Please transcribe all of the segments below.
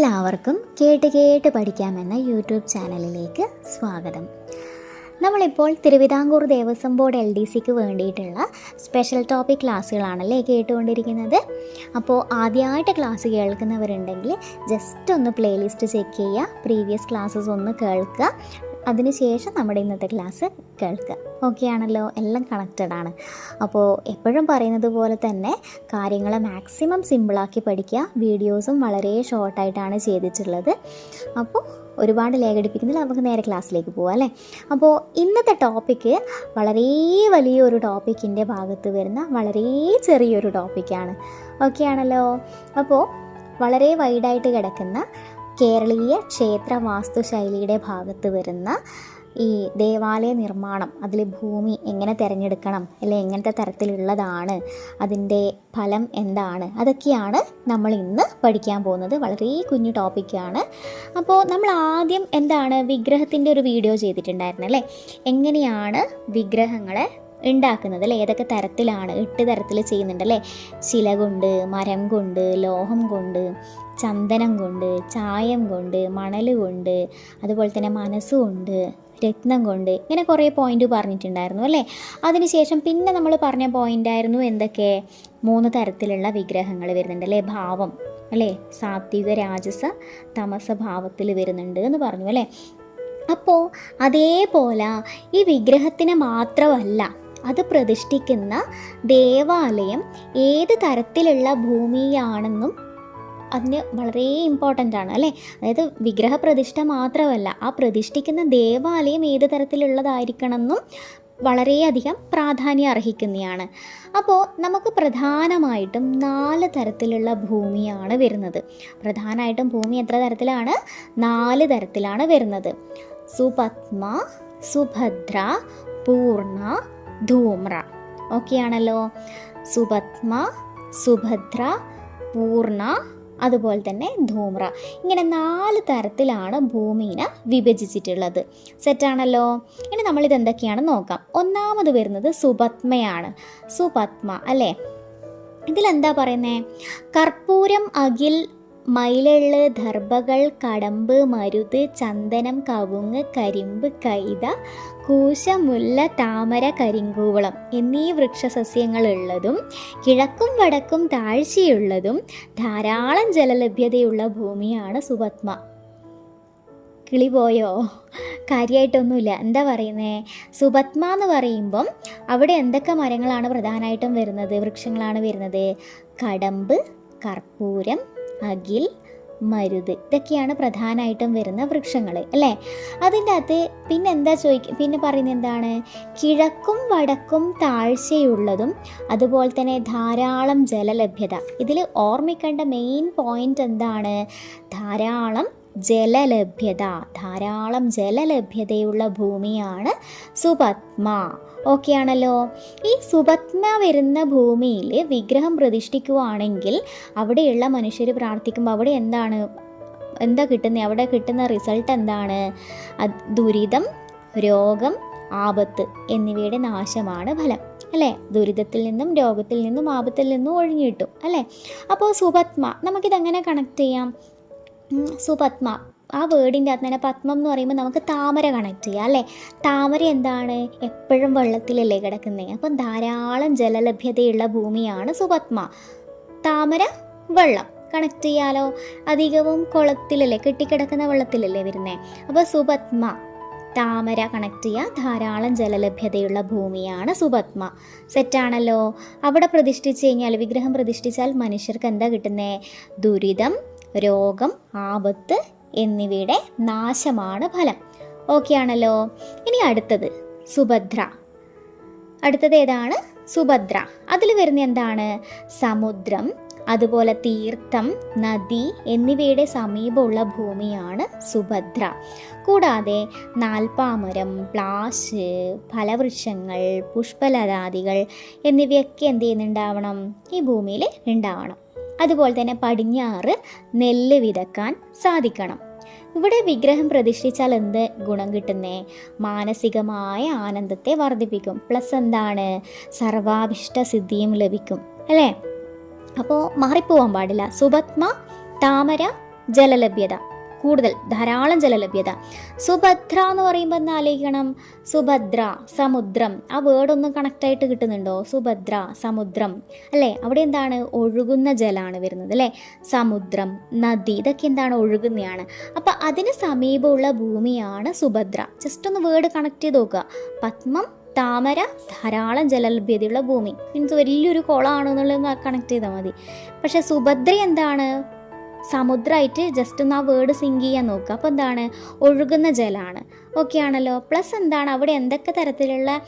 എല്ലാവർക്കും കേട്ട് കേട്ട് പഠിക്കാമെന്ന യൂട്യൂബ് ചാനലിലേക്ക് സ്വാഗതം. നമ്മളിപ്പോൾ Thiruvithamkoor Devaswom board L D സിക്ക് വേണ്ടിയിട്ടുള്ള സ്പെഷ്യൽ ടോപ്പിക് ക്ലാസ്സുകളാണല്ലേ കേട്ടുകൊണ്ടിരിക്കുന്നത്. അപ്പോൾ ആദ്യമായിട്ട് ക്ലാസ് കേൾക്കുന്നവരുണ്ടെങ്കിൽ ജസ്റ്റ് ഒന്ന് പ്ലേലിസ്റ്റ് ചെക്ക് ചെയ്യുക പ്രീവിയസ് ക്ലാസ്സസ് ഒന്ന് കേൾക്കുക അതിനുശേഷം നമ്മുടെ ഇന്നത്തെ ക്ലാസ് കേൾക്കുക. ഓക്കെ ആണല്ലോ? എല്ലാം കണക്റ്റഡ് ആണ്. അപ്പോൾ എപ്പോഴും പറയുന്നത് പോലെ തന്നെ കാര്യങ്ങൾ മാക്സിമം സിമ്പിളാക്കി പഠിക്കുക. വീഡിയോസും വളരെ ഷോർട്ടായിട്ടാണ് ചെയ്തിട്ടുള്ളത്. അപ്പോൾ ഒരുപാട് ലേഖടിപ്പിക്കുന്നില്ല നമുക്ക് നേരെ ക്ലാസ്സിലേക്ക് പോവാം അല്ലേ? അപ്പോൾ ഇന്നത്തെ ടോപ്പിക്ക് വളരെ വലിയൊരു ടോപ്പിക്കിന്റെ ഭാഗത്ത് വരുന്ന വളരെ ചെറിയൊരു ടോപ്പിക്കാണ് ഓക്കെ ആണല്ലോ? അപ്പോൾ വളരെ വൈഡായിട്ട് കിടക്കുന്ന കേരളീയ ക്ഷേത്ര വാസ്തുശൈലിയുടെ ഭാഗത്ത് വരുന്ന ഈ ദേവാലയ നിർമ്മാണം അതിൽ ഭൂമി എങ്ങനെ തിരഞ്ഞെടുക്കണം അല്ലെ എങ്ങനത്തെ തരത്തിലുള്ളതാണ് അതിന്റെ ഫലം എന്താണ് അതൊക്കെയാണ് നമ്മൾ ഇന്ന് പഠിക്കാൻ പോകുന്നത്. വളരെ കുഞ്ഞു ടോപ്പിക്കാണ് അപ്പോൾ നമ്മൾ ആദ്യം എന്താണ് വിഗ്രഹത്തിന്റെ ഒരു വീഡിയോ ചെയ്തിട്ടുണ്ടായിരുന്നു അല്ലേ? എങ്ങനെയാണ് വിഗ്രഹങ്ങളെ ഉണ്ടാക്കുന്നത് അല്ലേ ഏതൊക്കെ തരത്തിലാണ് എട്ട് തരത്തിൽ ചെയ്യുന്നുണ്ട് അല്ലേ ശില കൊണ്ട് മരം കൊണ്ട് ലോഹം കൊണ്ട് ചന്ദനം കൊണ്ട് ചായം കൊണ്ട് മണൽ കൊണ്ട് അതുപോലെ തന്നെ മനസ്സുകൊണ്ട് രത്നം കൊണ്ട് ഇങ്ങനെ കുറേ പോയിന്റ് പറഞ്ഞിട്ടുണ്ടായിരുന്നു അല്ലേ? അതിനുശേഷം പിന്നെ നമ്മൾ പറഞ്ഞ പോയിന്റ് ആയിരുന്നു എന്തൊക്കെ? മൂന്ന് തരത്തിലുള്ള വിഗ്രഹങ്ങൾ വരുന്നുണ്ട് അല്ലേ? ഭാവം അല്ലേ? സാത്വിക രാജസ തമസ ഭാവത്തിൽ വരുന്നുണ്ട് എന്ന് പറഞ്ഞു അല്ലേ? അപ്പോൾ അതേപോലെ ഈ വിഗ്രഹത്തിന് മാത്രമല്ല അത് പ്രതിഷ്ഠിക്കുന്ന ദേവാലയം ഏത് തരത്തിലുള്ള ഭൂമിയാണെന്നും അതിന് വളരെ ഇമ്പോർട്ടന്റ് ആണ് അല്ലേ? അതായത് വിഗ്രഹ പ്രതിഷ്ഠ മാത്രമല്ല ആ പ്രതിഷ്ഠിക്കുന്ന ദേവാലയം ഏത് തരത്തിലുള്ളതായിരിക്കണമെന്നും വളരെയധികം പ്രാധാന്യം അർഹിക്കുന്നതാണ്. അപ്പോൾ നമുക്ക് പ്രധാനമായിട്ടും നാല് തരത്തിലുള്ള ഭൂമിയാണ് വരുന്നത്. പ്രധാനമായിട്ടും ഭൂമി എത്ര തരത്തിലാണ്? നാല് തരത്തിലാണ് വരുന്നത്. സുപത്മ സുഭദ്ര പൂർണ ധൂമ്ര. ഓക്കെ ആണല്ലോ സുപത്മ സുഭദ്ര പൂർണ അതുപോലെ തന്നെ ധൂമ്ര. ഇങ്ങനെ നാല് തരത്തിലാണ് ഭൂമിനെ വിഭജിച്ചിട്ടുള്ളത്. സെറ്റാണല്ലോ ഇനി നമ്മളിത് എന്തൊക്കെയാണെന്ന് നോക്കാം. ഒന്നാമത് വരുന്നത് സുപത്മയാണ്. സുപത്മ അല്ലേ? ഇതിലെന്താ പറയുന്നത് കർപ്പൂരം അകിൽ മയിലെള്ള് ദർഭകൾ കടമ്പ് മരുത് ചന്ദനം കവുങ്ങ് കരിമ്പ് കൈത കൂശ മുല്ല താമര കരിങ്കൂവളം എന്നീ വൃക്ഷസസ്യങ്ങളുള്ളതും കിഴക്കും വടക്കും താഴ്ചയുള്ളതും ധാരാളം ജലലഭ്യതയുള്ള ഭൂമിയാണ് സുപത്മ. കിളി പോയോ? കാര്യമായിട്ടൊന്നുമില്ല എന്താ പറയുന്നേ? സുപത്മ എന്ന് പറയുമ്പം അവിടെ എന്തൊക്കെ മരങ്ങളാണ് പ്രധാനമായിട്ടും വരുന്നത് വൃക്ഷങ്ങളാണ് വരുന്നത്? കടമ്പ് കർപ്പൂരം അകിൽ മരുത് ഇതൊക്കെയാണ് പ്രധാനമായിട്ടും വരുന്ന വൃക്ഷങ്ങൾ അല്ലേ? അതിന്റെ അകത്ത് പിന്നെ എന്താ ചോദിക്കുക പിന്നെ പറയുന്നത് എന്താണ്? കിഴക്കും വടക്കും താഴ്ചയുള്ളതും അതുപോലെ തന്നെ ധാരാളം ജലലഭ്യത. ഇതിൽ ഓർമ്മിക്കേണ്ട മെയിൻ പോയിന്റ് എന്താണ്? ധാരാളം ജലലഭ്യത. ധാരാളം ജലലഭ്യതയുള്ള ഭൂമിയാണ് സുപത്മ. ഓക്കെ ആണല്ലോ. ഈ സുപത്മ വരുന്ന ഭൂമിയിൽ വിഗ്രഹം പ്രതിഷ്ഠിക്കുവാണെങ്കിൽ അവിടെയുള്ള മനുഷ്യർ പ്രാർത്ഥിക്കുമ്പോൾ അവിടെ എന്താണ്? എന്താ കിട്ടുന്നത് അവിടെ കിട്ടുന്ന റിസൾട്ട് എന്താണ്? ദുരിതം രോഗം ആപത്ത് എന്നിവയുടെ നാശമാണ് ഫലം. അല്ലേ? ദുരിതത്തിൽ നിന്നും രോഗത്തിൽ നിന്നും ആപത്തിൽ നിന്നും ഒഴിഞ്ഞു കിട്ടും. അല്ലേ? അപ്പോൾ സുപത്മ നമുക്കിതെങ്ങനെ കണക്ട് ചെയ്യാം? സുപത്മ ആ വേർഡിന്റെ അകത്ത് തന്നെ പത്മം എന്ന് പറയുമ്പോൾ നമുക്ക് താമര കണക്ട് ചെയ്യാം അല്ലേ? താമര എന്താണ്? എപ്പോഴും വെള്ളത്തിലല്ലേ കിടക്കുന്നത് അപ്പം ധാരാളം ജലലഭ്യതയുള്ള ഭൂമിയാണ് സുപത്മ താമര വെള്ളം കണക്ട് ചെയ്യാലോ? അധികവും കുളത്തിലല്ലേ കെട്ടിക്കിടക്കുന്ന വെള്ളത്തിലല്ലേ വരുന്നത് അപ്പോൾ സുപത്മ താമര കണക്ട് ചെയ്യുക ധാരാളം ജലലഭ്യതയുള്ള ഭൂമിയാണ് സുപത്മ സെറ്റാണല്ലോ അവിടെ പ്രതിഷ്ഠിച്ച് കഴിഞ്ഞാൽ വിഗ്രഹം പ്രതിഷ്ഠിച്ചാൽ മനുഷ്യർക്ക് എന്താ കിട്ടുന്നത് ദുരിതം രോഗം ആപത്ത് എന്നിവയുടെ നാശമാണ് ഫലം. ഓക്കെ ആണല്ലോ. ഇനി അടുത്തത് സുഭദ്ര. അടുത്തത് ഏതാണ്? സുഭദ്ര. അതിൽ വരുന്ന എന്താണ്? സമുദ്രം അതുപോലെ തീർത്ഥം നദി എന്നിവയുടെ സമീപമുള്ള ഭൂമിയാണ് സുഭദ്ര. കൂടാതെ നാൽപ്പാമരം പ്ലാശ് ഫലവൃക്ഷങ്ങൾ പുഷ്പലതാദികൾ എന്നിവയൊക്കെ എന്ത് ചെയ്യുന്നുണ്ടാവണം? ഈ ഭൂമിയിൽ ഉണ്ടാവണം. അതുപോലെ തന്നെ പടിഞ്ഞാറ് നെല്ല് വിതക്കാൻ സാധിക്കണം. ഇവിടെ വിഗ്രഹം പ്രതിഷ്ഠിച്ചാൽ എന്ത് ഗുണം കിട്ടുന്നേ? മാനസികമായ ആനന്ദത്തെ വർദ്ധിപ്പിക്കും. പ്ലസ് എന്താണ്? സർവാഭിഷ്ട സിദ്ധിയും ലഭിക്കും. അല്ലേ? അപ്പോൾ മാറിപ്പോവാൻ പാടില്ല. സുപത്മ താമര ജലലഭ്യത. കൂടുതൽ ധാരാളം ജലലഭ്യത. സുഭദ്ര എന്ന് പറയുമ്പോൾ എന്താ ആലോചിക്കണം? സുഭദ്ര സമുദ്രം. ആ വേർഡ് ഒന്ന് കണക്ട് ആയിട്ട് കിട്ടുന്നുണ്ടോ? സുഭദ്ര സമുദ്രം. അല്ലേ? അവിടെ എന്താണ്? ഒഴുകുന്ന ജലമാണ് വരുന്നത് അല്ലേ? സമുദ്രം നദി ഇതൊക്കെ എന്താണ്? ഒഴുകുന്നതാണ് അപ്പം അതിന് സമീപമുള്ള ഭൂമിയാണ് സുഭദ്ര. ജസ്റ്റ് ഒന്ന് വേർഡ് കണക്ട് ചെയ്ത് നോക്കുക. പത്മം താമര ധാരാളം ജലലഭ്യതയുള്ള ഭൂമി. മീൻസ് വലിയൊരു കുളമാണെന്നുള്ളത് കണക്ട് ചെയ്താൽ മതി. പക്ഷെ സുഭദ്ര എന്താണ്? സമുദ്രമായിട്ട് ജസ്റ്റ് ഒന്ന് ആ വേർഡ് സിങ്ക് ചെയ്യാൻ നോക്കുക അപ്പോൾ എന്താണ്? ഒഴുകുന്ന ജലമാണ് ഓക്കെ ആണല്ലോ? പ്ലസ് എന്താണ്? അവിടെ എന്തൊക്കെ തരത്തിലുള്ള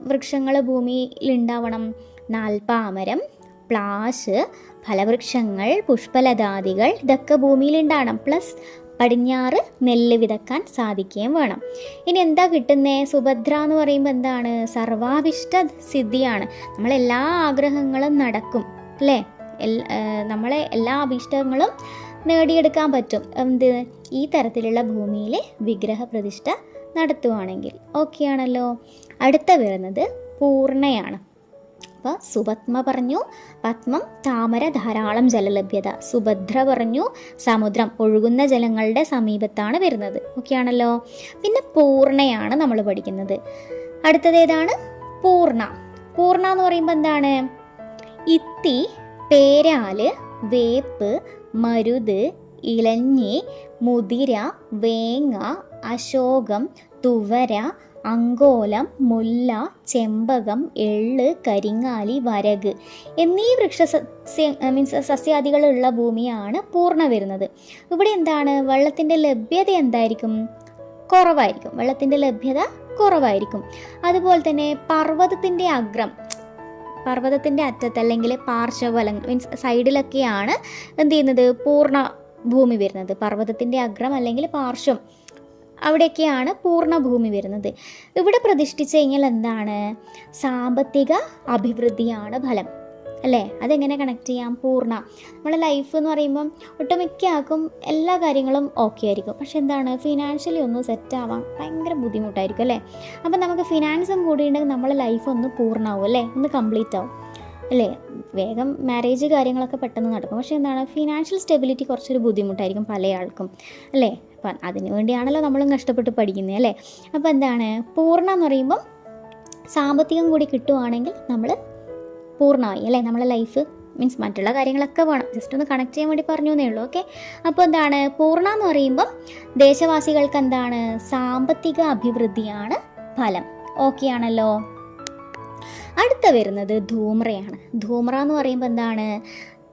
വൃക്ഷങ്ങൾ ഭൂമിയിൽ ഉണ്ടാവണം നാൽപ്പാമരം പ്ലാശ് ഫലവൃക്ഷങ്ങൾ പുഷ്പലതാദികൾ ഇതൊക്കെ ഭൂമിയിൽ ഉണ്ടാവണം പ്ലസ് പടിഞ്ഞാറ് നെല്ല് വിതക്കാൻ സാധിക്കുകയും വേണം. ഇനി എന്താ കിട്ടുന്നേ? സുഭദ്ര എന്ന് പറയുമ്പോൾ എന്താണ്? സർവാഭിഷ്ട സിദ്ധിയാണ്. നമ്മളെല്ലാ ആഗ്രഹങ്ങളും നടക്കും. അല്ലേ? നമ്മളെ എല്ലാ അഭീഷ്ടങ്ങളും നേടിയെടുക്കാൻ പറ്റും. എന്ത്? ഈ തരത്തിലുള്ള ഭൂമിയിൽ വിഗ്രഹ പ്രതിഷ്ഠ നടത്തുവാണെങ്കിൽ. ഓക്കെ ആണല്ലോ. അടുത്ത വരുന്നത് പൂർണയാണ്. അപ്പോൾ സുപത്മ പറഞ്ഞു പത്മം താമര ധാരാളം ജലലഭ്യത. സുഭദ്ര പറഞ്ഞു സമുദ്രം ഒഴുകുന്ന ജലങ്ങളുടെ സമീപത്താണ് വരുന്നത്. ഓക്കെ ആണല്ലോ. പിന്നെ പൂർണയാണ് നമ്മൾ പഠിക്കുന്നത്. അടുത്തത് ഏതാണ്? പൂർണ. പൂർണ എന്ന് പറയുമ്പോൾ എന്താണ്? ഇത്തി പേരാൽ വേപ്പ് മരുത് ഇലഞ്ഞി മുതിര വേങ്ങ അശോകം തുവര അങ്കോലം മുല്ല ചെമ്പകം എള്ള് കരിങ്ങാലി വരക് എന്നീ വൃക്ഷ സസ്യ മീൻസ് സസ്യാദികളുള്ള ഭൂമിയാണ് പൂർണ വരുന്നത്. ഇവിടെ എന്താണ്? വെള്ളത്തിന്റെ ലഭ്യത എന്തായിരിക്കും? കുറവായിരിക്കും. വെള്ളത്തിന്റെ ലഭ്യത കുറവായിരിക്കും. അതുപോലെ തന്നെ പർവതത്തിന്റെ അഗ്രം പർവതത്തിന്റെ അറ്റത്ത് അല്ലെങ്കിൽ പാർശ്വഫലം മീൻസ് സൈഡിലൊക്കെയാണ് എന്ത് ചെയ്യുന്നത്? പൂർണ ഭൂമി വരുന്നത്. പർവതത്തിന്റെ അഗ്രം അല്ലെങ്കിൽ പാർശ്വം അവിടെയൊക്കെയാണ് പൂർണ ഭൂമി വരുന്നത്. ഇവിടെ പ്രതിഷ്ഠിച്ചു കഴിഞ്ഞാൽ എന്താണ്? സാമ്പത്തിക അഭിവൃദ്ധിയാണ് ഫലം. അല്ലേ? അതെങ്ങനെ കണക്ട് ചെയ്യാം? പൂർണ. നമ്മുടെ ലൈഫ് എന്ന് പറയുമ്പം ഒട്ടുമിക്ക ആൾക്കും എല്ലാ കാര്യങ്ങളും ഓക്കെ ആയിരിക്കും. പക്ഷെ എന്താണ്? ഫിനാൻഷ്യലി ഒന്ന് സെറ്റ് ആവാൻ ഭയങ്കര ബുദ്ധിമുട്ടായിരിക്കും അല്ലേ? അപ്പം നമുക്ക് ഫിനാൻസും കൂടി ഉണ്ടെങ്കിൽ നമ്മളെ ലൈഫ് ഒന്ന് പൂർണമാവും അല്ലേ? ഒന്ന് കംപ്ലീറ്റ് ആവും. അല്ലേ? വേഗം മാരേജ് കാര്യങ്ങളൊക്കെ പെട്ടെന്ന് നടക്കും. പക്ഷേ എന്താണ്? ഫിനാൻഷ്യൽ സ്റ്റെബിലിറ്റി കുറച്ചൊരു ബുദ്ധിമുട്ടായിരിക്കും പല ആൾക്കും അല്ലേ? അപ്പം അതിന് വേണ്ടിയാണല്ലോ നമ്മളും കഷ്ടപ്പെട്ട് പഠിക്കുന്നത് അല്ലേ? അപ്പോൾ എന്താണ്? പൂർണ എന്ന് പറയുമ്പം സാമ്പത്തികം കൂടി കിട്ടുവാണെങ്കിൽ നമ്മൾ പൂർണമായി അല്ലേ? നമ്മളെ ലൈഫ് മീൻസ് മറ്റുള്ള കാര്യങ്ങളൊക്കെ വേണം. ജസ്റ്റ് ഒന്ന് കണക്ട് ചെയ്യാൻ വേണ്ടി പറഞ്ഞു എന്നേ ഉള്ളൂ ഓക്കെ അപ്പോൾ എന്താണ്? പൂർണ എന്ന് പറയുമ്പം ദേശവാസികൾക്ക് എന്താണ്? സാമ്പത്തിക അഭിവൃദ്ധിയാണ് ഫലം. ഓക്കെ ആണല്ലോ. അടുത്ത വരുന്നത് ധൂമ്രയാണ്. ധൂമ്ര എന്ന് പറയുമ്പോൾ എന്താണ്?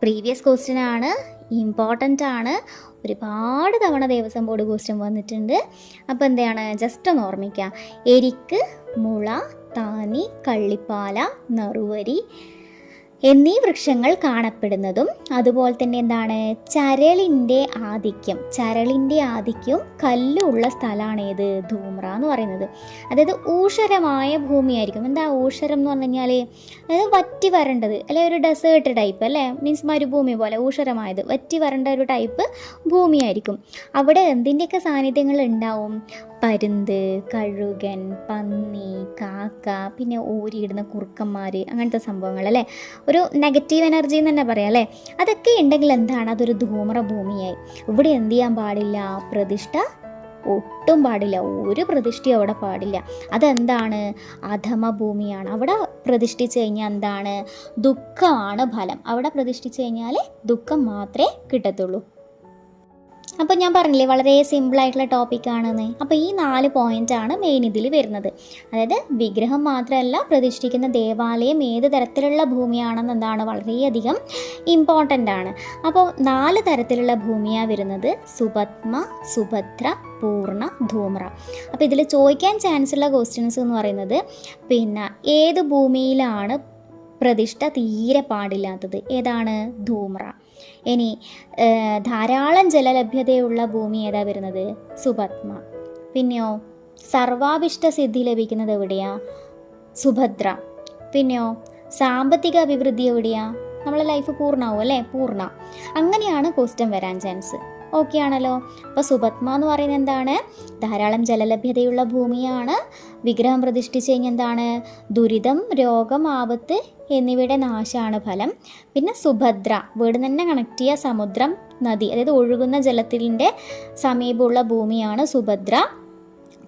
പ്രീവിയസ് ക്വസ്റ്റ്യൻ ആണ് ഇമ്പോർട്ടന്റ് ആണ്. ഒരുപാട് തവണ ദേവസ്വം ബോർഡ് ക്വസ്റ്റ്യൻ വന്നിട്ടുണ്ട്. അപ്പോൾ എന്താണ്? ജസ്റ്റ് ഒന്ന് ഓർമ്മിക്കുക എരിക്ക് മുള താനി കള്ളിപ്പാല നറുവരി എന്നീ വൃക്ഷങ്ങൾ കാണപ്പെടുന്നതും അതുപോലെ തന്നെ എന്താണ്? ചരളിന്റെ ആധിക്യം. ചരളിന്റെ ആധിക്യം കല്ലുള്ള സ്ഥലമാണ് ഏത്? ധൂമ്ര എന്ന് പറയുന്നത്. അതായത് ഊഷരമായ ഭൂമിയായിരിക്കും. എന്താ ഊഷരം എന്ന് പറഞ്ഞു കഴിഞ്ഞാൽ അതായത് വറ്റി വരേണ്ടത് അല്ലെ ഒരു ഡെസേർട്ട് ടൈപ്പ് അല്ലേ? മീൻസ് മരുഭൂമി പോലെ ഊഷരമായത്. വറ്റി വരേണ്ട ഒരു ടൈപ്പ് ഭൂമിയായിരിക്കും. അവിടെ എന്തിന്റെയൊക്കെ സാന്നിധ്യങ്ങൾ ഉണ്ടാവും? പരുന്ത് കഴുകൻ പന്നി കാക്ക പിന്നെ ഊരിയിടുന്ന കുറുക്കന്മാർ അങ്ങനത്തെ സംഭവങ്ങൾ അല്ലേ ഒരു നെഗറ്റീവ് എനർജി എന്ന് തന്നെ പറയാം അല്ലേ? അതൊക്കെ ഉണ്ടെങ്കിൽ എന്താണ്? അതൊരു ധൂമ്ര ഭൂമിയായി. ഇവിടെ എന്ത് ചെയ്യാൻ പാടില്ല? പ്രതിഷ്ഠ ഒട്ടും പാടില്ല. ഒരു പ്രതിഷ്ഠയും അവിടെ പാടില്ല. അതെന്താണ്? അധമ ഭൂമിയാണ്. അവിടെ പ്രതിഷ്ഠിച്ച് കഴിഞ്ഞാൽ എന്താണ്? ദുഃഖമാണ് ഫലം. അവിടെ പ്രതിഷ്ഠിച്ച് കഴിഞ്ഞാൽ ദുഃഖം മാത്രമേ കിട്ടത്തുള്ളൂ. അപ്പോൾ ഞാൻ പറഞ്ഞില്ലേ വളരെ സിമ്പിളായിട്ടുള്ള ടോപ്പിക്കാണെന്ന് അപ്പോൾ ഈ നാല് പോയിന്റാണ് മെയിൻ ഇതിൽ വരുന്നത്. അതായത് വിഗ്രഹം മാത്രമല്ല പ്രതിഷ്ഠിക്കുന്ന ദേവാലയം ഏത് തരത്തിലുള്ള ഭൂമിയാണെന്ന് എന്താണ് വളരെയധികം ഇമ്പോർട്ടന്റ് ആണ്. അപ്പോൾ നാല് തരത്തിലുള്ള ഭൂമിയാണ് വരുന്നത്. സുപത്മ സുഭദ്ര പൂർണ ധൂമ്ര. അപ്പോൾ ഇതിൽ ചോദിക്കാൻ ചാൻസ് ഉള്ള ക്വസ്റ്റ്യൻസ് എന്ന് പറയുന്നത് പിന്നെ ഏത് ഭൂമിയിലാണ് പ്രതിഷ്ഠ തീരെ പാടില്ലാത്തത്? ഏതാണ്? ധൂമ്ര. ഇനി ധാരാളം ജലലഭ്യതയുള്ള ഭൂമി ഏതാ വരുന്നത്? സുഭദ്മ. പിന്നെയോ സർവാഭിഷ്ട സിദ്ധി ലഭിക്കുന്നത് എവിടെയാ? സുഭദ്ര. പിന്നെയോ സാമ്പത്തിക അഭിവൃദ്ധി എവിടെയാ? നമ്മളെ ലൈഫ് പൂർണമാവും അല്ലേ? പൂർണ. അങ്ങനെയാണ് കോസ്റ്റം വരാൻ ചാൻസ് ഓക്കെ ആണല്ലോ അപ്പോൾ സുപത്മ എന്ന് പറയുന്നത് എന്താണ്? ധാരാളം ജലലഭ്യതയുള്ള ഭൂമിയാണ്. വിഗ്രഹം പ്രതിഷ്ഠിച്ച് കഴിഞ്ഞാൽ എന്താണ്? ദുരിതം രോഗം ആപത്ത് എന്നിവയുടെ നാശമാണ് ഫലം. പിന്നെ സുഭദ്ര വീട് തന്നെ കണക്ട് ചെയ്യുക സമുദ്രം നദി അതായത് ഒഴുകുന്ന ജലത്തിന്റെ സമീപമുള്ള ഭൂമിയാണ് സുഭദ്ര.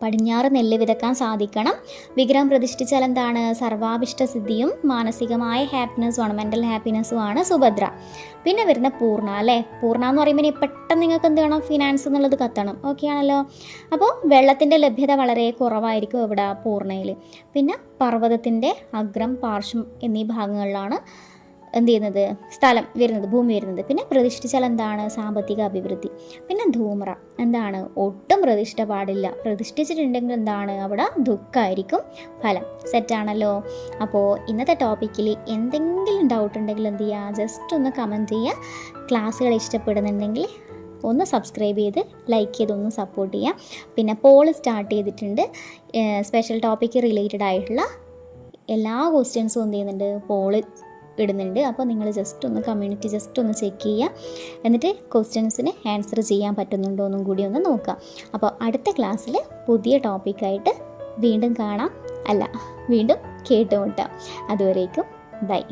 പടിഞ്ഞാറ് നെല്ല് വിതക്കാൻ സാധിക്കണം. വിഗ്രഹം പ്രതിഷ്ഠിച്ചാൽ എന്താണ്? സർവാഭിഷ്ട സിദ്ധിയും മാനസികമായ ഹാപ്പിനെസ്സുമാണ് മെന്റൽ ഹാപ്പിനെസ്സുമാണ് സുഭദ്ര. പിന്നെ വരുന്ന പൂർണ അല്ലേ? പൂർണ എന്ന് പറയുമ്പോൾ പെട്ടെന്ന് നിങ്ങൾക്ക് എന്ത് വേണം? ഫിനാൻസ് എന്നുള്ളത് കത്തണം. ഓക്കെ ആണല്ലോ? അപ്പോൾ വെള്ളത്തിന്റെ ലഭ്യത വളരെ കുറവായിരിക്കും ഇവിടെ പൂർണയിൽ പിന്നെ പർവതത്തിന്റെ അഗ്രം പാർശ്വം എന്നീ ഭാഗങ്ങളിലാണ് എന്ത് ചെയ്യുന്നത്? സ്ഥലം വരുന്നത് ഭൂമി വരുന്നത്. പിന്നെ പ്രതിഷ്ഠിച്ചാൽ എന്താണ്? സാമ്പത്തിക അഭിവൃദ്ധി. പിന്നെ ധൂമ്ര. എന്താണ്? ഒട്ടും പ്രതിഷ്ഠ പാടില്ല. പ്രതിഷ്ഠിച്ചിട്ടുണ്ടെങ്കിൽ എന്താണ്? അവിടെ ദുഃഖമായിരിക്കും ഫലം. സെറ്റാണല്ലോ അപ്പോൾ ഇന്നത്തെ ടോപ്പിക്കിൽ എന്തെങ്കിലും ഡൗട്ട് ഉണ്ടെങ്കിൽ എന്ത് ചെയ്യുക ജസ്റ്റ് ഒന്ന് കമന്റ് ചെയ്യുക ക്ലാസ്സുകൾ ഇഷ്ടപ്പെടുന്നുണ്ടെങ്കിൽ ഒന്ന് സബ്സ്ക്രൈബ് ചെയ്ത് ലൈക്ക് ചെയ്ത് ഒന്ന് സപ്പോർട്ട് ചെയ്യുക പിന്നെ പോൾ സ്റ്റാർട്ട് ചെയ്തിട്ടുണ്ട്. സ്പെഷ്യൽ ടോപ്പിക്ക് റിലേറ്റഡ് ആയിട്ടുള്ള എല്ലാ ക്വസ്റ്റ്യൻസും എന്ത് ചെയ്യുന്നുണ്ട്? പോൾ ഇടുന്നുണ്ട്. അപ്പോൾ നിങ്ങൾ ജസ്റ്റ് ഒന്ന് കമ്മ്യൂണിറ്റി ജസ്റ്റ് ഒന്ന് ചെക്ക് ചെയ്യുക. എന്നിട്ട് ക്വസ്റ്റ്യൻസിന് ആൻസർ ചെയ്യാൻ പറ്റുന്നുണ്ടോ എന്നും കൂടി ഒന്ന് നോക്കുക. അപ്പോൾ അടുത്ത ക്ലാസ്സിൽ പുതിയ ടോപ്പിക്കായിട്ട് വീണ്ടും കാണാം. അല്ല വീണ്ടും കേട്ടുമുട്ടാം അതുവരേക്കും ബൈ